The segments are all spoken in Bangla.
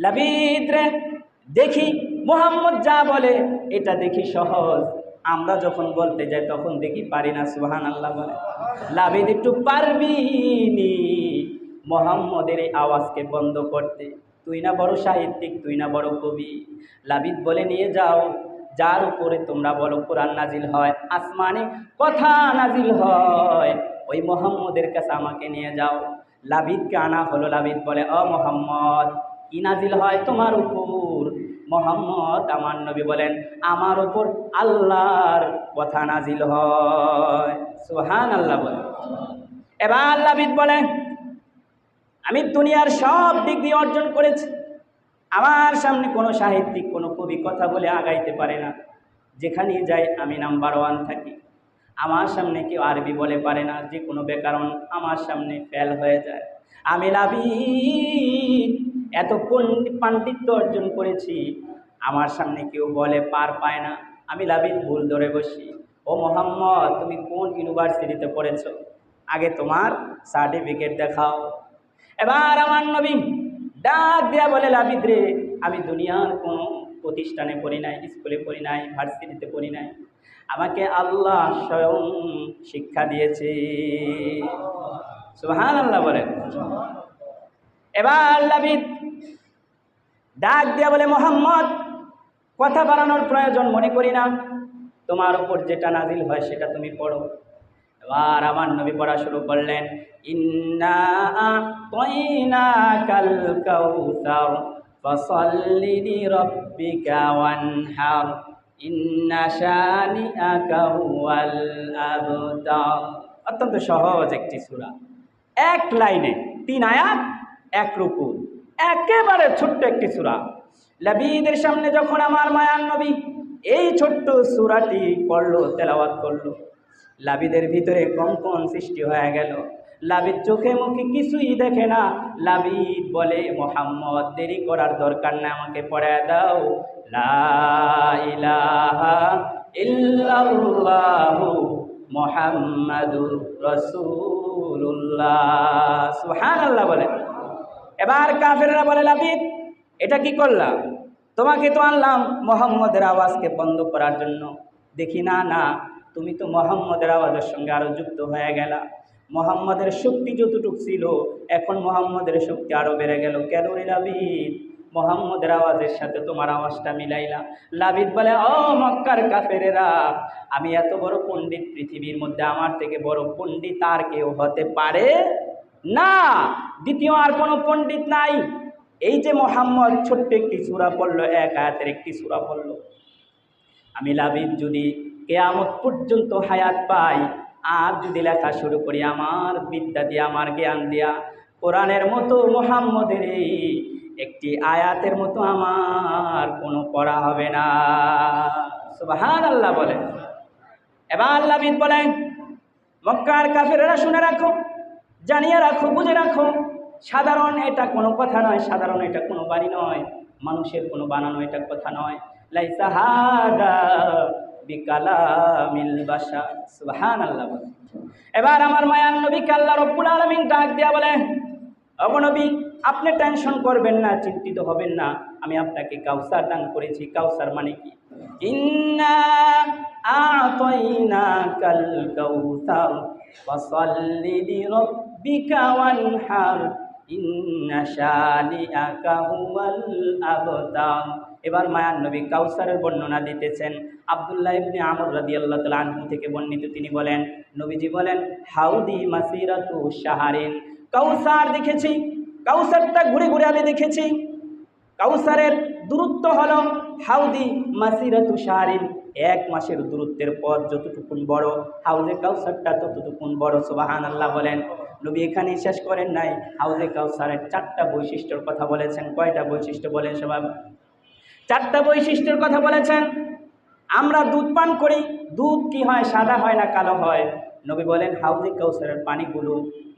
লাবিদ রে দেখি মোহাম্মদ যা বলে, এটা দেখি সহজ। আমরা যখন বলতে যাই, তখন দেখি পারি না সুহান আল্লাহ বলে। লাবিদ, একটু পারবি নি? মোহাম্মদের এই আওয়াজকে বন্ধ করতে। তুই না বড় সাহিত্যিক, তুই না বড় কবি। লাবিদ বলে, নিয়ে যাও। যার উপরে তোমরা বলো, কোরআন নাজিল হয়, আসমানে কথা নাজিল হয়। ওই মোহাম্মদের কাছে আমাকে নিয়ে যাও। লাবিদকে আনা হলো। লাবিদ বলে অ মোহাম্মদ কি নাজিল হয় তোমার উপর? মোহাম্মদ, আমার নবী বলেন, আমার উপর আল্লাহর কথা নাজিল হয়। সোহান আল্লাহ বলে এবার লাবিদ বলেন, আমি দুনিয়ার সব দিক দিয়ে অর্জন করেছি। আমার সামনে কোনো সাহিত্যিক, কোনো কবি কথা বলে আগাইতে পারে না। যেখানে যাই, আমি নাম্বার ওয়ান থাকি। আমার সামনে কেউ আরবি বলে পারে না, যে কোনো ব্যাকরণ আমার সামনে ফেল হয়ে যায়। আমি লাভি এত পণ্ডিত পাণ্ডিত্য অর্জন করেছি। আমার সামনে কেউ বলে পার পায় না। আমি লাভিন ভুল ধরে বসি। ও মোহাম্মদ, তুমি কোন ইউনিভার্সিটিতে পড়েছ? আগে তোমার সার্টিফিকেট দেখাও। এবার আমার নবী ডাক দেয়া বলে, লাবিদ রে, আমি দুনিয়ার কোনো প্রতিষ্ঠানে পড়ি নাই, স্কুলে পড়ি নাই, ভার্সিটিতে পড়ি নাই। আমাকে আল্লাহ স্বয়ং শিক্ষা দিয়েছে। সুহান আল্লাহ বলে এবার লাবিদ ডাক দিয়া বলে, মোহাম্মদ, কথা বাড়ানোর প্রয়োজন মনে করি না। তোমার উপর যেটা নাজিল হয় সেটা তুমি পড়ো। এবার আমার নবী পড়া শুরু করলেন, ইন্না কাল ইন্না অত্যন্ত সহজ একটি সূরা। এক লাইনে, তিন আয়াত, এক রুকু একেবারে ছোট্ট একটি সূরা। লাবিদের সামনে যখন আমার মায়ার নবী এই ছোট্ট সূরাটি পড়ল, তেলাওয়াত করল, লাবিদের ভিতরে কম্পন সৃষ্টি হয়ে গেল। লাবিদ চোখে মুখে কিছুই দেখে না। লাবিদ বলে, মোহাম্মদ, দেরি করার দরকার না আমাকে পড়ে দাও। লা ইলাহা ইল্লাল্লাহু মোহাম্মদুর রসুল্লাহ সুবহানাল্লাহ বলে। এবার কাফেররা বলে লাবিদ এটা কি করলাম? তোমাকে তো আনলাম মোহাম্মদের আওয়াজকে বন্ধ করার জন্য। দেখি, না না, তুমি তো মোহাম্মদের আওয়াজের সঙ্গে আরও যুক্ত হয়ে গেলা। মোহাম্মদের শক্তি যতটুক ছিল, এখন মোহাম্মদের শক্তি আরও বেড়ে গেল। কেন রে লাবিদ মোহাম্মদের আওয়াজের সাথে তোমার আওয়াজটা মিলাইলা। লাবিদ বলে, ও মক্কার কাফেরেরা, আমি এত বড় পণ্ডিত পৃথিবীর মধ্যে, আমার থেকে বড় পণ্ডিত আর কেউ হতে পারে? না, দ্বিতীয় আর কোনো পণ্ডিত নাই। এই যে মোহাম্মদ ছোট্ট একটি সুরা পড়ল, এক আয়াতের একটি সুরা পড়ল। আমি লাবিদ যদি কেয়ামত পর্যন্ত হায়াত পাই, আর যদি লেখা শুরু করি আমার বিদ্যা দিয়া, আমার জ্ঞান দিয়া, কোরআনের মতো মোহাম্মদের একটি আয়াতের মতো আমার কোনো পড়া হবে না। সুবাহান আল্লাহ বলে এবার আল্লাবিদ বলেন, মক্কার কাফেরেরা শুনে রাখো। জানিয়ে রাখো, বুঝে রাখো, সাধারণ এটা কোনো কথা নয়, সাধারণ এটা কোনো বাড়ি নয়, মানুষের কোনো বানানো এটা কথা নয়। লাইসা হাদা বিকালামিল বাসা সুবহান আল্লাহ এবার আমার মায়ার নবীকে আল্লাহ রব্বুল আলমিন ডাক দিয়া বলে অবনবী আপনি টেনশন করবেন না, চিন্তিত হবেন না, আমি আপনাকে কাউসার দান করেছি, কাউসার মানে কি? ইন্না লিরাব্বিকা ওয়ানহার ইন্না শানিআকা হুয়াল এবার মায়ান নবী কাউসারের বর্ণনা দিতেছেন। আবদুল্লাহ ইবনে আমর রাদিয়াল্লাহু তাআলা আনহু থেকে বর্ণিত তিনি বলেন, নবীজি বলেন, হাউদি মাসিরাতু শাহরিন। কাউসার দেখেছি, কাউসারটা ঘুরে ঘুরে আমি দেখেছি। কাউসারের দূরত্ব হল হাউদি মাসিরাতু শাহারিন। এক মাসের দূরত্বের পথ যতটুকুন বড়, হাউজে কাউসারটা ততটুকুন বড় সুবাহান আল্লাহ বলেন। নবী এখানে শেষ করেন নাই, হাউজে কাউসারের চারটা বৈশিষ্ট্যর কথা বলেছেন। কয়টা বৈশিষ্ট্য বলেন সবাই? চারটা বৈশিষ্ট্যের কথা বলেছেন। আমরা দুধ পান করি, দুধ কি হয়, সাদা হয় না, কালো হয়? নবী বলেন, হাউজে কাউসারের পানিগুলো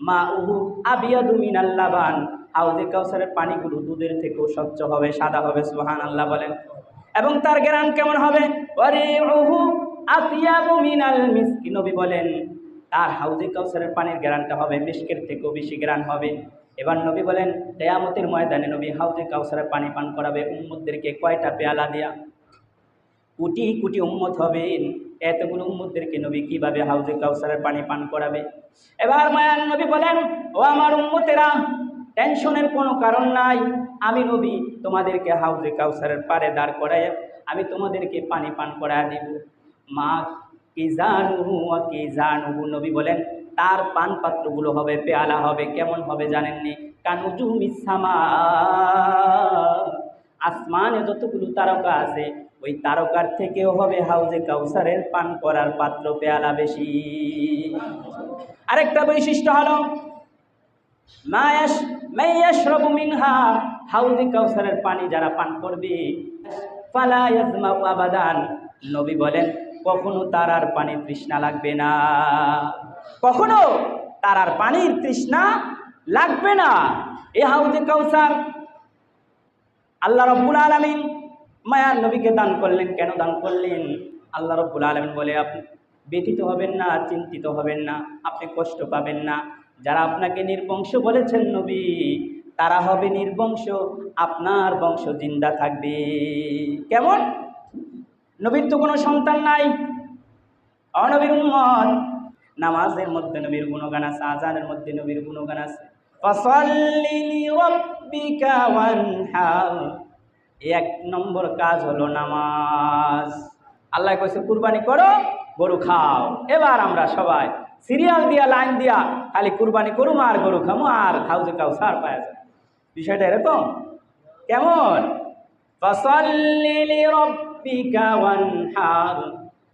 মা উহু আবিয়াদু মিনাল্লাবান হাউজে কাউসারের পানিগুলো দুধের থেকেও স্বচ্ছ হবে, সাদা হবে সুহান আল্লাহ বলেন। এবং তার গ্রান কেমন হবে? ওরে উহু নবী বলেন, তার হাউজে কাউসারের পানির গ্রানটা হবে মিষ্কের থেকেও বেশি গ্রান হবে। এবার নবী বলেন, কেয়ামতের ময়দানে নবী হাউজে কাউসারের পানি পান করাবে উম্মদদেরকে কয়টা পেয়ালা দেয়া? কোটি কোটি উম্মত হবেন এতগুলো উম্মতদেরকে নবী কীভাবে হাউজে কাউসারের পানি পান করাবে? এবার মায়ান নবী বলেন, ও আমার উম্মতেরা, টেনশনের কোনো কারণ নাই। আমি নবী, তোমাদেরকে হাউজে কাউসারের পারে দাঁড় করাই আমি তোমাদেরকে পানি পান করায় দিব। মা কি জানু কি জানু নবী বলেন, তার পান পাত্রগুলো হবে, পেয়ালা হবে, কেমন হবে জানেননি? কানুজু মিসামা আসমানে যতগুলো তারকা আছে ওই তারকার থেকেও হবে হাউজে কাউসারের পান করার পাত্র পেয়ালা বেশি। আরেকটা বৈশিষ্ট্য হলো হাউজে কাউসারের পানি যারা পান করবে নবী বলেন, কখনো তার আর পানি তৃষ্ণা লাগবে না। কখনো তার আর পানির তৃষ্ণা লাগবে না। এ হাউজে কাউসার, আল্লাহ রব্বুল আলমিন মায়ার নবীকে দান করলেন। কেন দান করলেন? আল্লাহ রব্বুল আলমিন বলে আপনি ব্যথিত হবেন না, চিন্তিত হবেন না, আপনি কষ্ট পাবেন না। যারা আপনাকে নির্বংশ বলেছেন নবী, তারা হবে নির্বংশ আপনার বংশ জিন্দা থাকবে। কেমন? নবীর তো কোনো সন্তান নাই। অনবীর উম্মত। নামাজের মধ্যে নবীর গুণগান আছে, আজানের মধ্যে নবীর গুণগান আছে। এক নম্বর কাজ হলো নামাজ। আল্লাহ কইছে, কুরবানি করো, গরু খাও। এবার আমরা সবাই সিরিয়াল দিয়া, লাইন দিয়া খালি কুরবানি করুম আর গরু খামো আর খাও যে কাউ সার যায়। বিষয়টা এরকম? কেমন?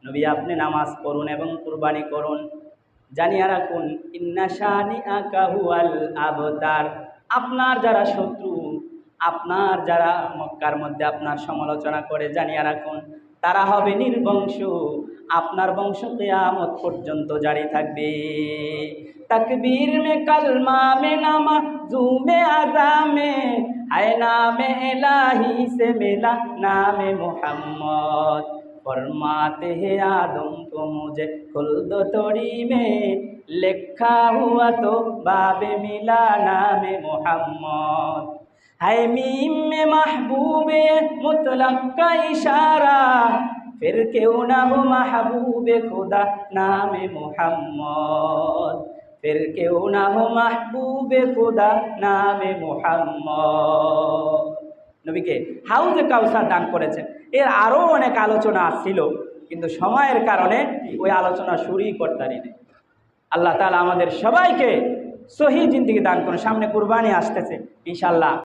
নবী, আপনি নামাজ পড়ুন এবং কুরবানি করুন। জানিয়া রাখুন ইন্নাশানি আকাহুয়াল আবতার। আপনার যারা শত্রু আপনার যারা মক্কার মধ্যে আপনার সমালোচনা করে জানিয়ে রাখুন, তারা হবে নির্বংশ। আপনার বংশ কেয়ামত পর্যন্ত জারি থাকবে। তাকবীর মে কালমা মে নামা, জুমে আজামে হায় নামে এলাহি সে মেলা নামে মোহাম্মদ। ফরমাতে হে আদম তো মুজে খুলদ তরি মে লেখা হুয়া তো বাবে মিলা নামে মোহাম্মদ। ہے میم মাহবুবে مطلق کا اشارہ پھر کیوں نہ ہو محبوب خدا نام محمد پھر کیوں نہ ہو محبوب خدا نام محمد নবীকে হাউজে কাউসার দান করেছেন। এর আরও অনেক আলোচনা আসছিল কিন্তু সময়ের কারণে ওই আলোচনা শুরুই করতে পারিনি। আল্লাহ তালা আমাদের সবাইকে সহি জিন্দিগি দান করুন। সামনে কুরবানি আসতেছে ইনশাল্লাহ